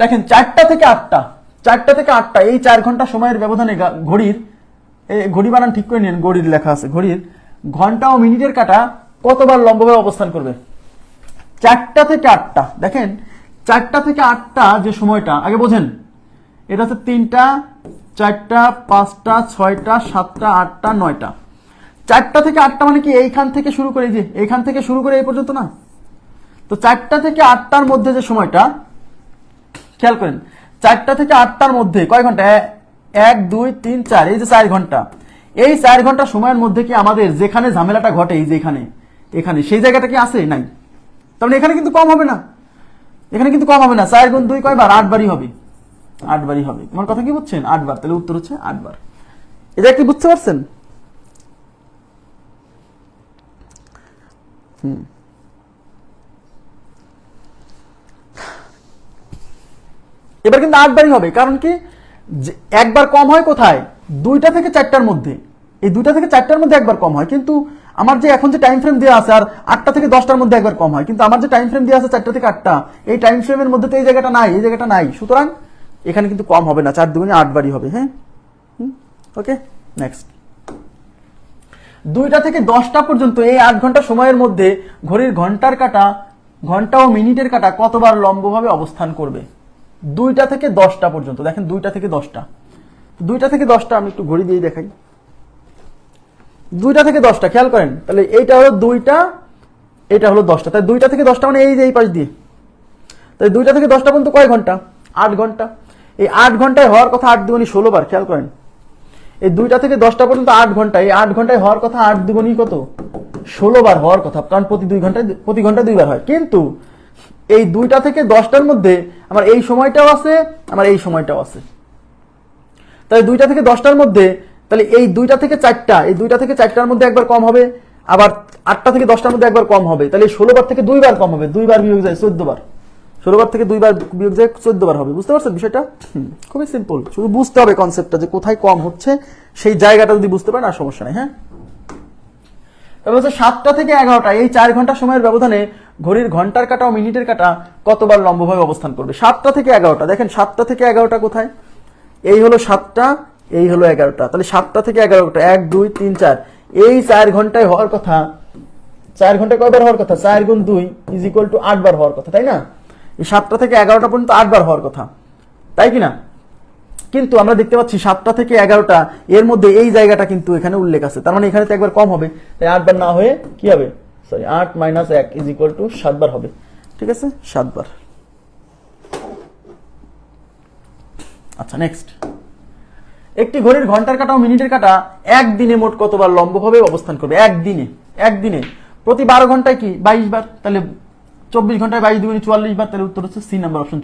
দেখেন, চারটা থেকে আটটা, চারটা থেকে আটটা, এই চার ঘণ্টা সময়ের ব্যবধানে ঘড়ির ঘড়ি বানান ঠিক করে নিন, ঘড়ির লেখা আছে, ঘড়ির, ঘণ্টা ও মিনিটের কাটা কতবার লম্বভাবে অবস্থান করবে? চারটা থেকে আটটা, দেখেন, চারটা থেকে আটটা যে সময়টা, আগে বোঝেন, এটা হচ্ছে তিনটা, চারটা, পাঁচটা, ছয়টা, সাতটা, আটটা, নয়টা। চারটা থেকে আটটা মানে কি এইখান থেকে শুরু করে যে, এইখান থেকে শুরু করে এই পর্যন্ত না? তো চারটা থেকে আটটার মধ্যে যে সময়টা খেয়াল করেন, চারটা থেকে আটটার মধ্যে কয় ঘণ্টা? এক, দুই, তিন, চার, এই যে চার ঘণ্টা। এই চার ঘণ্টা সময়ের মধ্যে কি আমাদের যেখানে ঝামেলাটা ঘটে, এই যে এখানে সেই জায়গাটা কি আছে? নাই। তার মানে এখানে কিন্তু কম হবে না। এখানে কিন্তু কম হবে না। চার গুণ দুই কয়বার? আট বারই হবে। আট বারই হবে। তোমার কথা কি বুঝছেন? আটবার তাহলে উত্তর হচ্ছে আটবার এটা কি বুঝতে পারছেন? হুম। এবার কিন্তু আটবারই হবে, কারণ কি? একবার কম হয় কোথায়? দুইটা থেকে চারটার মধ্যে। এই দুইটা থেকে চারটার মধ্যে একবার কম হয়। কিন্তু আমার যে এখন যে টাইম ফ্রেম দেওয়া আছে, আর আটটা থেকে দশটার মধ্যে একবার কম হয়। কিন্তু আমার যে টাইম ফ্রেম দেওয়া আছে, চারটা থেকে আটটা, এই টাইম ফ্রেমের মধ্যে তো এই জায়গাটা নাই, এই জায়গাটা নাই। সুতরাং এখানে কিন্তু কম হবে না, চার দুগুণে আটবারই হবে হ্যাঁ? ওকে নেক্সট দুইটা থেকে দশটা পর্যন্ত এই আট ঘণ্টা সময়ের মধ্যে ঘড়ির ঘণ্টার কাটা, ঘণ্টা ও মিনিটের কাটা কতবার লম্বভাবে অবস্থান করবে? দুইটা থেকে দশটা পর্যন্ত, দেখেন দুইটা থেকে দশটা। দুইটা থেকে দশটা আমি একটু ঘড়ি দিয়ে দেখাই। দুইটা থেকে দশটা, খেয়াল করেন, তাহলে এইটা হলো দুইটা, এটা হলো দশটা। তাই দুইটা থেকে দশটা মানে এই যে এই পাশ দিয়ে। তাই দুইটা থেকে দশটা পর্যন্ত কয় ঘণ্টা? আট ঘণ্টা। এই আট ঘন্টায় হওয়ার কথা আট দুগুনি ষোলো বার, খেয়াল করেন। এই দুইটা থেকে দশটা পর্যন্ত আট ঘণ্টা এই আট ঘন্টায় হওয়ার কথা আট দুগুনি কত? ষোলো বার হওয়ার কথা, কারণ প্রতি দুই ঘন্টায়, প্রতি ঘন্টায় দুইবার হয়। কিন্তু এই দুইটা থেকে দশটার মধ্যে আমার এই সময়টাও আছে, আমার এই সময়টাও আছে। তাহলে দুইটা থেকে দশটার মধ্যে, তাহলে এই দুইটা থেকে চারটা, এই দুইটা থেকে চারটার মধ্যে একবার কম হবে, আবার আটটা থেকে দশটার মধ্যে একবার কম হবে। তাহলে ষোলো বার থেকে দুইবার কম হবে, দুইবার বিয়োগ যায় চোদ্দ বার। ষোলো বার থেকে দুইবার বিয়োগ যায় চোদ্দ বার হবে, বুঝতে পারছেন বিষয়টা? খুবই সিম্পল শুধু বুঝতে হবে কনসেপ্টটা যে কোথায় কম হচ্ছে, সেই জায়গাটা যদি বুঝতে পারেন আর সমস্যা নেই হ্যাঁ? তবে হচ্ছে সাতটা থেকে এগারোটা এই চার ঘণ্টা সময়ের ব্যবধানে ঘড়ির ঘণ্টার কাটা ও মিনিটের কাটা কতবার লম্বভাবে অবস্থান করবে? সাতটা থেকে এগারোটা। দেখেন, সাতটা থেকে এগারোটা কোথায়? এই হলো সাতটা, এই হলো এগারোটা। তাহলে সাতটা থেকে এগারোটা, এক, দুই, তিন, চার। এই চার ঘন্টায় হওয়ার কথা, চার ঘন্টায় কয়বার হওয়ার কথা? চার গুণ দুই ইজ ইকুয়াল টু আটবার হওয়ার কথা, তাই না? এই সাতটা থেকে এগারোটা পর্যন্ত আটবার হওয়ার কথা। তাই কি না? কিন্তু আমরা দেখতে পাচ্ছি সাতটা থেকে এগারোটা, এর মধ্যে এই জায়গাটা কিন্তু এখানে উল্লেখ আছে। তার মানে এখানে তো একবার কম হবে। তাই আটবার না হয়ে কি হবে? সরি আট মাইনাস এক ইজ ইকুয়াল টু সাতবার হবে। ঠিক আছে? সাতবার আচ্ছা নেক্সট একটি ঘড়ির ঘণ্টার কাটা ও মিনিটের কাটা একদিনে মোট কতবার লম্বভাবে অবস্থান করবে? একদিনে একদিনে। প্রতি বারো ঘন্টায় কি? বাইশ বার? তাহলে চব্বিশ ঘন্টায় বাইশ দুগুনি চুয়াল্লিশ বার, তাহলে উত্তর হচ্ছে সি নাম্বার অপশন